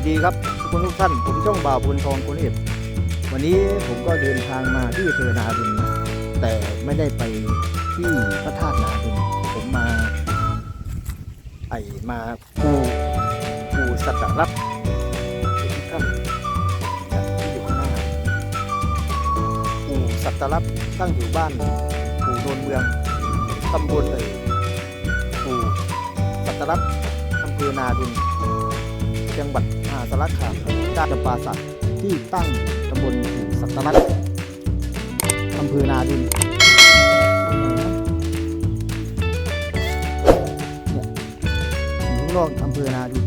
วัสดีครับทุกคนทุกท่านผมช่องบ่าวบุญทองคนเห็บวันนี้ผมก็เดินทางมาที่อำเภอนาดุนนะแต่ไม่ได้ไปที่พระธาตุนาดุนผมมา ไอมาปูปูสัตว์รับทุกท่านที่อยู่ข้างหน้าปูสัตว์รับตั้งอยู่บ้านปูโนนเมืองตำบลเลยปูสัตว์รับอำเภอนาดุนจังหวัด สารคามด้านจำปาสักที่ตั้งตำบลสัตรัตน์อำเภอนาดินเนี่ยอยู่ข้างนอกอำเภอนาดิน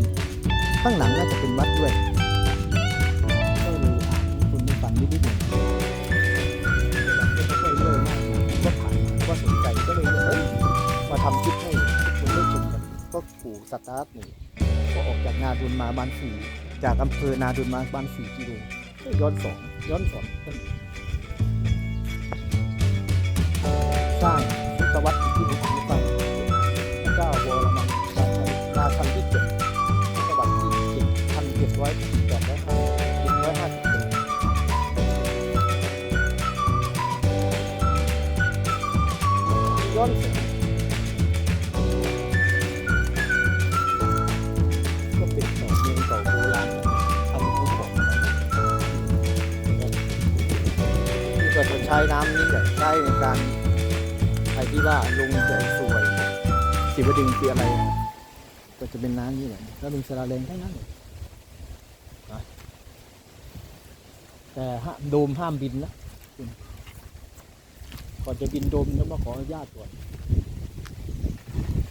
ข้างหลังน่าจะเป็นวัดด้วยก็เลยอ่านคุณได้ฟังนิดๆหน่อยก็ค่อยๆเลื่อยมากก็ผ่านก็สนใจก็เลยเอ้ยมาทำคลิปให้คุณได้ชมกันก็ปู่สัตรัตน์นี่ก็ออกจากนาดุนมาบานสี่ จากอำเภอนาดุนมาบ้านสี่กิโลย้อนสองย้อนสองสร้างพุทธวัตรที่ผมอธิบายพระเจ้าวรมันราชันที่เจ็ดพุทธวัตรที่เจ็ดพันเจ็ดร้อยแปดร้อยห้าเจ็ดร้อยห้าสิบเจ็ดย้อนสอง ใช้ในการไอ้ที่ว่าลงจะสวยสิบดึงคืออะไร ก็จะเป็นน้ำนี่แหละแล้วเป็นสลาเลงทั้งนั้นแต่ห้ามโดมห้ามบินนะก่อนจะบินโดมต้องมาขออนุญาตก่อน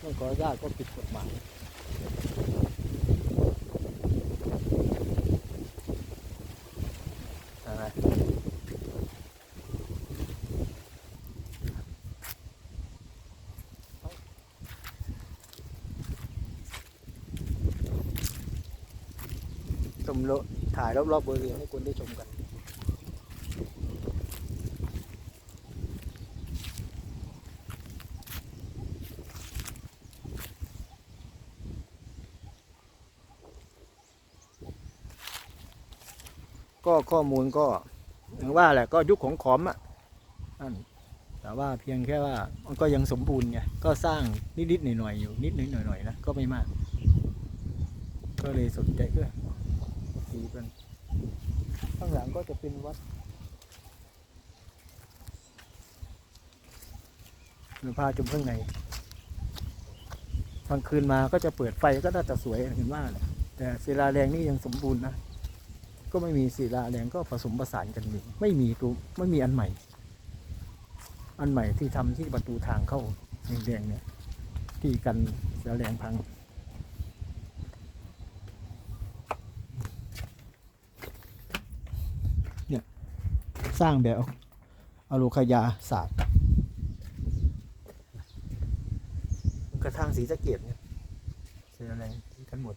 ไม่ขออนุญาตก็ผิดกฎหมาย ใช่ไหมชมโลถ่ายรอบๆบริเวณให้คนได้ชมกัน ก็ข้อมูลก็อย่างว่าแหละก็ยุคของขอมอะนั่นแต่ว่าเพียงแค่ว่ามันก็ยังสมบูรณ์ไงก็สร้างนิดๆหน่อยๆอยู่นิดๆหน่อยๆนะก็ไม่มาก ก็เลยสนใจก็ ดีกัน ข้างหลังก็จะเป็นวัดเนื้อผ้าชมข้างในกลางคืนมาก็จะเปิดไฟก็น่าจะสวยเห็นว่าแหละแต่ศิลาแรงนี่ยังสมบูรณ์นะ ก็ไม่มีศิลาแรงก็ผสมผสานกันอยู่ไม่มีตัวไม่มีอันใหม่ อันใหม่ที่ทำที่ประตูทางเข้าแดงๆเนี่ย ที่กันศิลาแรงพัง เนี่ย สร้างแบบอโลคายาศาสตร์กระทั่งสีสะเกดเนี่ยศิลาแรงที่กันหมด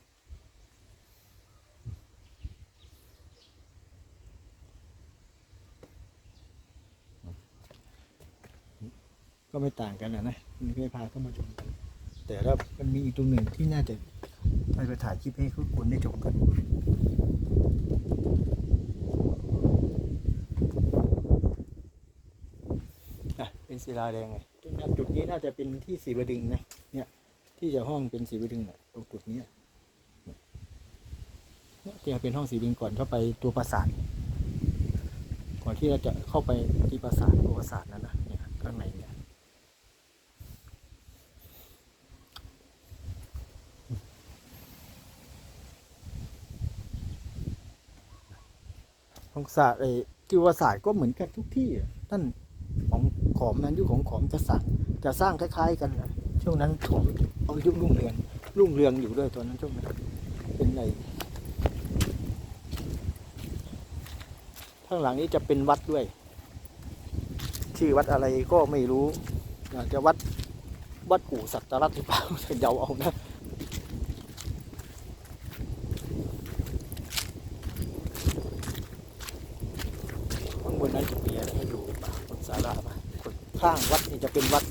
ก็ไม่ต่างกันนะนะนี่ก็พาเข้ามาชมกันแต่แล้วมันมีอีกตรงหนึ่งที่น่าจะไปถ่ายคลิปให้ทุกคนได้ชมกัน อะ เป็นศิลาแดงไงตรงนั้นจุดนี้น่าจะเป็นที่สีบดึงนะเนี่ย ที่จะห้องเป็นสีบดึงอะตรงจุดนี้เนี่ยจะเป็นห้องสีบดึงก่อนเข้าไปตัวปราสาทก่อนที่เราจะเข้าไปที่ปราสาทตัวปราสาทนั่นนะเนี่ยข้างในเนี่ยของศาสตร์ไอ้ที่ว่าศาสตร์ก็เหมือนกันทุกที่ท่าน ของขอมนั้นยุคของขอมจะสั่งจะสร้างคล้าย ๆ กันนะช่วงนั้นขอมเอายุครุ่งเรืองรุ่งเรืองอยู่ด้วยตอนนั้นช่วงนั้นเป็นในข้างหลังนี้จะเป็นวัดด้วย ชื่อวัดอะไรก็ไม่รู้อาจจะวัดวัดกู่สัตตรัตหรือเปล่าจะเดาเอานะ ข้างบนนั้นจะมีอะไรให้ดูป่ะบนศาลาป่ะ ข้างวัดนี่จะเป็นวัด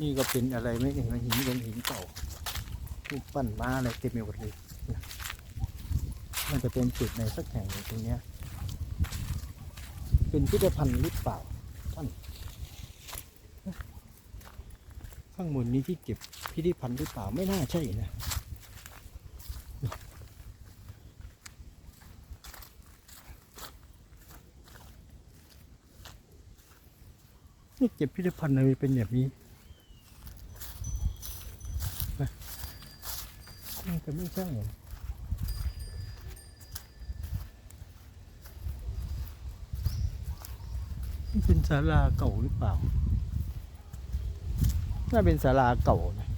นี่ก็เป็นอะไรไหมเนี่ยมันหินเป็นหินเก่ารูปปั้นม้าอะไรเต็มไปหมดเลยมันจะเป็นจุดในสักแห่งตรงนี้เป็นพิพิธภัณฑ์หรือเปล่าท่านข้างบนนี้ที่เก็บพิพิธภัณฑ์หรือเปล่าไม่น่าใช่นะ นี่เก็บพิพิธภัณฑ์อะไรเป็นแบบนี้นะน่จะไม่ใช่นะนี่เป็นศาลาเก่าหรือเปล่า น่าเป็นศาลาเก่านะ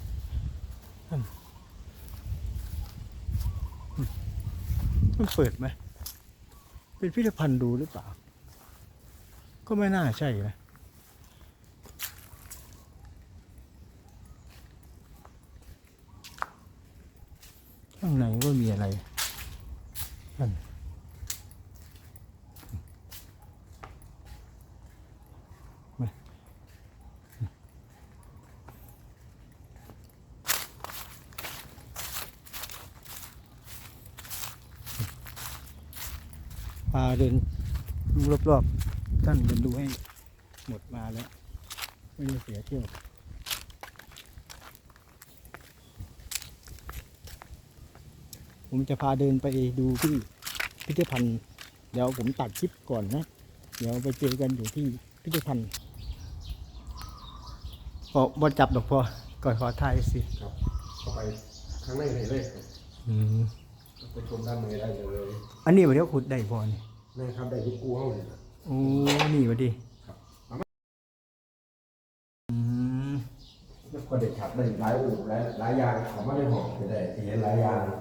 มันเปิดไหม เป็นพิพิธภัณฑ์ดูหรือเปล่า ก็ไม่น่าใช่นะ ข้างในก็มีอะไรนั่นพาเดินดูรอบๆท่านเดินดูให้หมดมาแล้ว ไม่ได้เสียเที่ยว ผมจะพาเดินไปดูที่พิพิธภัณฑ์ เดี๋ยวผมตัดคลิปก่อนนะ เดี๋ยวไปเจอกันอยู่ที่พิพิธภัณฑ์ก็บ่จับดอกพอก่อนขอถ่ายสิครับเข้าไปข้างในเลยเลยครับอืมไปชมด้านในได้เลย อันนี้วันนี้ขุดได้พอนี่นี่ครับได้ยุคกู้เข้าเลยนะโอ้นี่วะดิครับอืมแล้วก็เด็กขับได้หลายอู่หลายหลายอย่างของมาในห้องจะได้ที่เห็นหลายอย่างอืม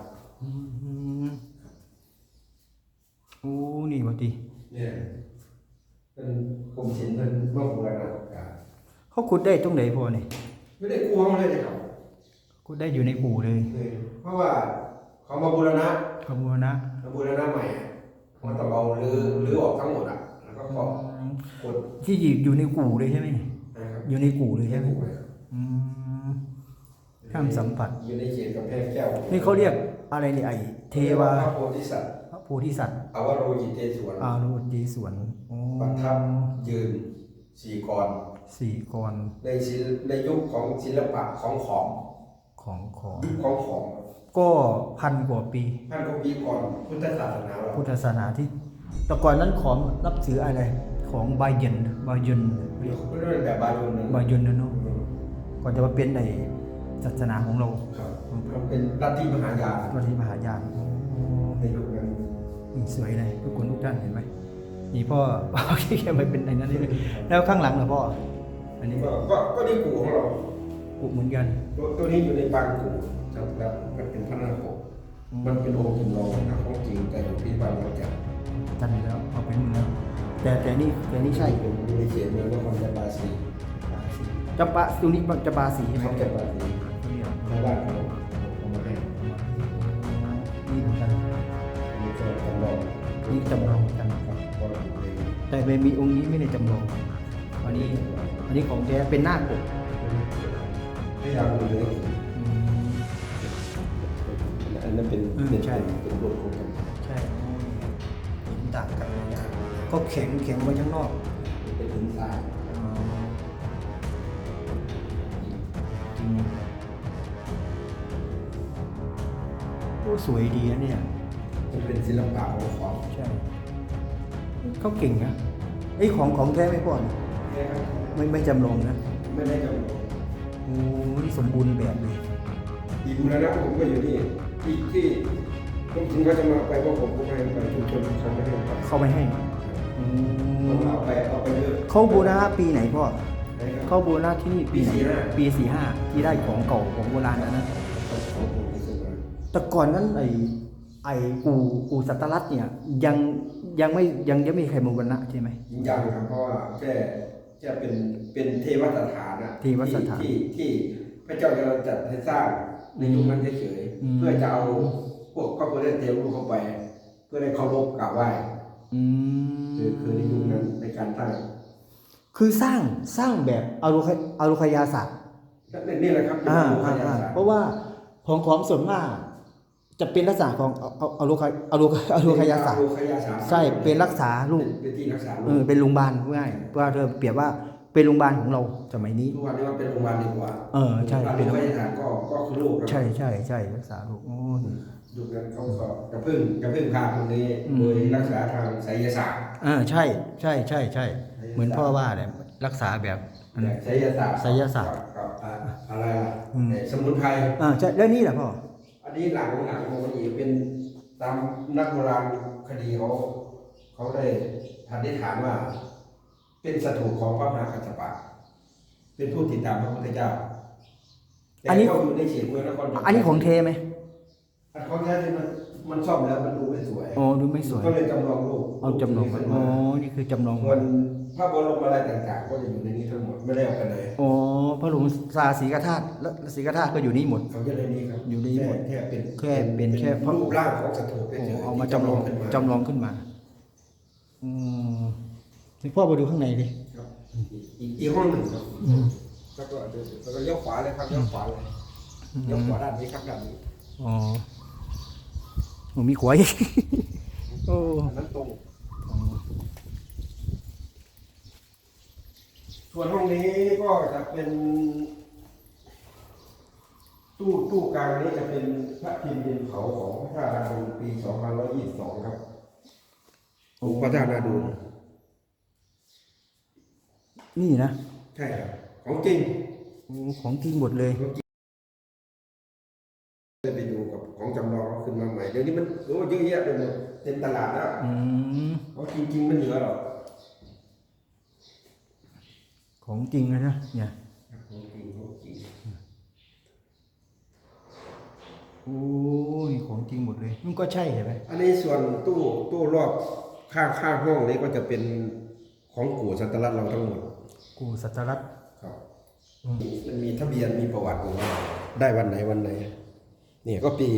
โอ้นี่วะดิเนี่ยเป็นกรมศิลป์เป็นเมื่อบูรณาการเขาขุดได้ตรงไหนพอนี่ไม่ได้กู้เข้าเลยนะครับขุดได้อยู่ในอู่เลยเลย เพราะว่าเขามาบูรณะขบวนนะมาบูรณะใหม่อะมันต้องเอารื้อรื้อออกทั้งหมดอะแล้วก็ก็กดที่อยู่ในกู่เลยใช่ไหมนี่นะครับอยู่ในกู่เลยใช่ไหมกู้เลยครับอืมข้ามสัมผัสอยู่ในเขตกำแพงแก้วนี่เขาเรียก อะไรนี่ไอเทวาพระโพธิสัตว์พระโพธิสัตว์อวโรจิเตสวนอารุจีสวนโอ้ประทับยืนสี่กรสี่กรในศิลในยุคของศิลปะของขอมของของยุคของขอมก็พันกว่าปีท่านก็ปีก่อนพุทธศาสนาเราพุทธศาสนาที่แต่ก่อนนั้นของนับถืออะไร ของบาเยนบาเยนเรียกไม่ได้เป็นแบบบาลุนนะบาเยนนะเนาะก่อนจะมาเป็นในศาสนาของเราครับ มันเป็นลัทธิมหายานก็ที่มหายานโอ้ในยุคนั้นนี่สวยเลยทุกคนทุกท่านเห็นไหมนี่พ่อพ่อแค่ไม่เป็นไอ้นั้นเลยแล้วข้างหลังเหรอพ่ออันนี้ก็ก็ก็นี่กูของเรากุเหมือนกันตัวตัวนี้อยู่ในปางกูครับแล้วมันเป็นพระนาคปกมันเป็นองค์จำลองนะของจริงแต่อยู่ที่บางระจันจันแล้วเอาเป็นเนื้อแต่แต่นี่แต่นี่ใช่เป็นอยู่ในเขตเมืองนครจำปาสีจำปาตรงนี้จะปาสีใช่ไหมเขาจำปาสีในบ้า นี่เหมือนกันมีตัวจำลองนี่จำลองกันครับก็อยู่ในแต่ไม่มีองค์นี้ไม่ได้จำลองอันนี้อันนี้ของแท้เป็นหน้าปกพยายามอยู่ในอืมอันนั้นเป็นอืมเป็นใช่เป็นรวมของกันใช่เห็นต่างกันเลยนะก็แข็งแข็งไว้ข้างนอกเป็นหินทราย โอ้สวยดีนะเนี่ย มันเป็นศิลปะของของใช่เขาเก่งนะไอ้ยของของแท้ไม่พ่อนี่เนี่ยครับไม่ไม่จำลองนะไม่ได้จำลองโอ้นี่สมบูรณ์แบบเลยอีกบูรณะผมก็อยู่นี่ที่ที่ผมถึงก็จะมาไปเพราะผมก็ไม่ให้ไปชุมชนเขาไม่ให้ไปเข้าไปให้อืผมมเอาไปเอาไปเยอะเขาบูรณะปีไหนพ่อ นะครับ เขาบูรณะที่นี่ปีไหนปี45ปีสี่ห้าที่ได้ของเก่าของโบราณอันนั้นข แต่ก่อนนั้นไอ้ไอ้กูกูสัตรัตน์เนี่ย ยังยังไม่ยังยังไม่มีใครมาบูรณะใช่ไหมยังครับเพราะว่าแค่แค่เป็นเป็นเทวสถานนะเทวสถานที่ที่พระเจ้ากำลังจัดให้สร้างในยุคนั้นเฉยอืมๆเพื่อจะเอาพวกครอบครัวเตรียมรูปเข้าไป เพื่อได้เคารพกราบไหว้อืมคือคือในยุคนั้นในการตั้งคือสร้างสร้างแบบอารุขอารุขยาศาสตร์นี่แหละครับอ่าเป็นอ่าโรคอ่าขยะเพราะว่าของของส่วนมาก จะเป็นลักษณะของเอาเอาเอาโรคเอาโรคเอาโรคขยะศาสตร์โรคขยะศาสตร์ใช่เป็นรักษาลูกเป็นที่รักษาลูเออกเป็นโรงพยาบาลง่ายๆว่าเธอเปรียบว่าเป็นโรงพยาบาลของเราสมัยนี้ทุกวันนี้ว่าเป็นโรงพยาบาลดีกว่าเออใช่โรงพเป็นยาบาลขยะศาสตร์ก็ก็คือโรคครับใช่ใช่ใช่รักษาลูกโอ้ยยุคนั้นเขาก็จะพึ่งจะพึ่งพาตรงนี้อืมโดยรักษาทางไสยศาสตร์อ่าใช่ใช่ใช่ใช่เหมือนพ่อว่าเนี่ยรักษาแบบอันแบบไสยศาสตร์ไสยศาสตร์กับกับอ่าอะไรล่ะอืมไอ้สมุนไพรอ่าใช่แล้วนี่แหละพ่อ อันนี้หลังหลังของมันอีกเป็นตามนักโบราณคดีเขาเขาได้ทันได้ถามว่า เป็นสถูปของพระมหากัสสปะ เป็นผู้ติดตามพระพุทธเจ้าแต่อันนี้ก็อยู่ในเขตเมืองนครปฐมอันนี้ของเทไหมอันของแท้ที่มันมันซ่อมแล้วมันดูไม่สวยอ๋อดูไม่สวย ก็เลยจำลองรูปเอาจำลองมาขึ้นอ๋อมานี่คือจำลองส่วน พระบรมอะไรต่างๆ ก็จะอยู่ในนี้ทั้งหมดไม่ได้เอาไปไหนอ๋อพระหลวงสาสีกธาตุและสีกธาตุก็อยู่นี่หมด เขาจะในนี้ครับอยู่ในนี้หมดแค่เป็นแค่เป็นแค่พระ รูปร่างของสถูปโอ้เฉยๆเอามาที่จำลองขึ้นมาจำลองขึ้นมาอืมให้พ่อมาดูข้างในดิครับอีกอีกห้องหนึ่งครับอืมแล้วก็เดินแล้วก็เลี้ยวขวาเลยครับเลี้ยวขวาเลยเลี้ยวขวาด้านนี้ครับด้านนี้อ๋อโอ้มีขวาย โอ้อันนั้นตรง ส่วนห้องนี้ก็จะเป็น ตู้ตู้กลางนี้จะเป็นพระพิมพ์ดินเผาของพระธาตุนาดูปี2522ครับองค์พระธาตุนาดูนี่นะ ใช่ครับ ของจริงโอ้ของจริงหมดเลย ได้ไปดูกับของจำลองเขาขึ้นมาใหม่เดี๋ยวนี้มันโอ้เยอะแยะไปหมดเต็มตลาดแล้วอืมของจริง ๆ มันเหลือหรอก ของจริงเลยนะเนี่ยของจริงของจริงโอ้ยของจริงหมดเลย มันก็ใช่ใช่ไหมอันนี้ส่วนตู้ตู้รอบข้างข้างห้องนี้ก็จะเป็นของกู่สัตลัดเราทั้งหมด กูสัตรัตน์ครับอืมมันมีทะเบียนมีประวัติอยู่ว่าได้วันไหนวันไหน เนี่ยก็ปี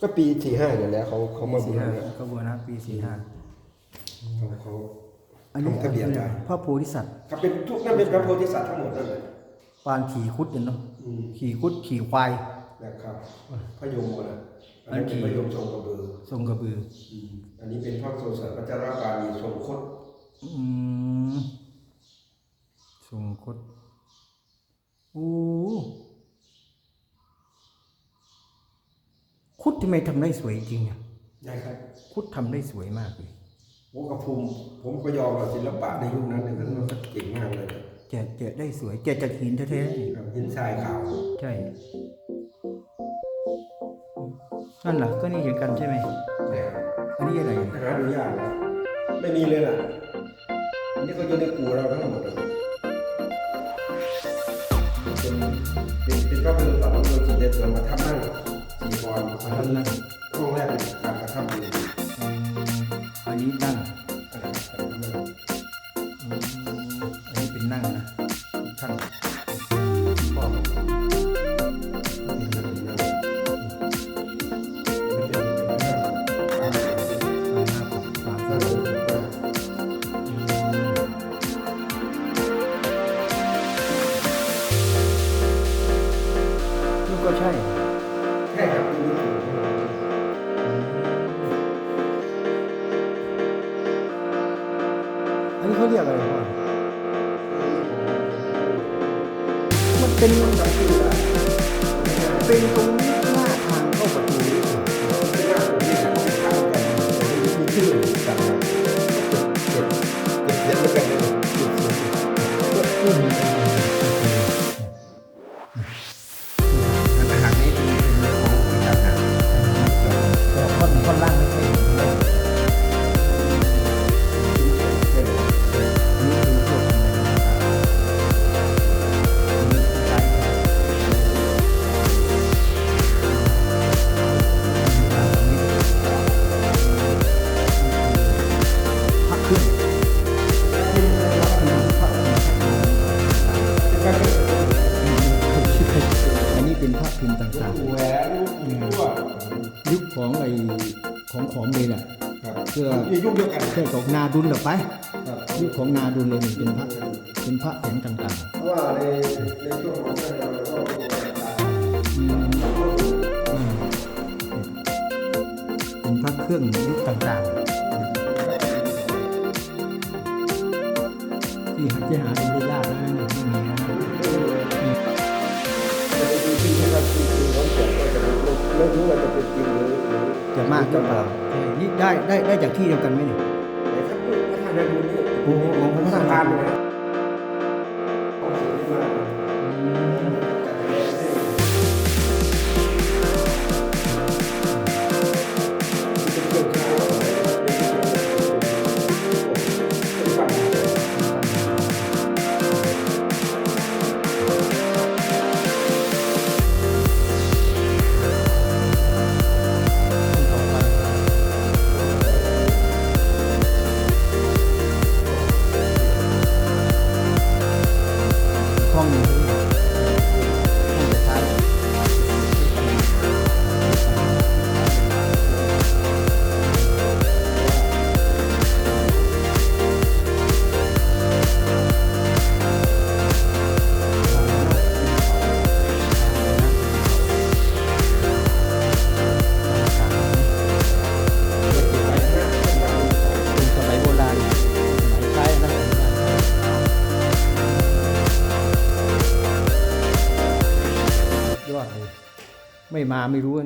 ก็ปีสี่ห้าอยู่แล้วเขาเขามาบูสี่รห้าณะก็บัวนะปีสี่ห้าเขาเขา อันนี้ทำทะเบียนไว้ พระโพธิสัตว์ครับเป็นทุกนั่นเป็นพระโพธิสัตว์ทั้งหมดนั่นเลยปางขี่คุดเนี่ยเนาะอืมขี่คุดขี่ควาย นะครับพระยมนะอันนี้เป็นพระยมทรงกระบือทรงกระบือ อืมอันนี้เป็นพระโสสัตว์พัชรบาลีทรงคดอืมทรงคุดโอ้คุดทำไมทำได้สวยจริงอะนะครับคุดทำได้สวยมากเลย โอ้กระภูมิผมก็ยอมว่าศิลปะในยุคนั้นเนี่ยมันมันเก่งมากเลยแกะแกะได้สวยแกะจากหินแท้ๆนี่ครับหินทรายขาวใช่นั่นแหละก็นี่เหมือนกันใช่ไหมนะครับอันนี้อะไรหาดูยากนะไม่มีเลยล่ะอันนี้ก็อยู่ในกูเราทั้งหมดเลยเป็นเป็นเป็นพระพุทธศาสนาโดยสีเด็ดส่วนมาทับนั่งสีกรอันนั้นนั่งห้องแรกเป็นการประทับอยู่อืมอันนี้นั่ง น รียกอะไรวะมันเป็น เป็นตรงหน้าทางเข้าประตู ครับเพื่อมียุคเดียวกันเพื่อของนาดุลออไปครับยุคของนาดุลเลยนี่เป็นพระเป็นพระแสงต่างเพราะว่าในในช่วงของท่านเราก็มีการๆอืมอืมเป็นพระเครื่องยุคต่างๆ ที่หาที่หาดูได้ยากนะเนี่ยไม่มีนะแต่จริงๆนะครับจริงๆน้องเจ็บก็จะไม่รู้ว่าจะเป็นจริงหรือหรือจะมากหรือเปล่าใช่นี่ได้ได้ได้จากที่เดียวกันไหมเนี่ย ของพระธาตุ สะพาน มาไม่รู้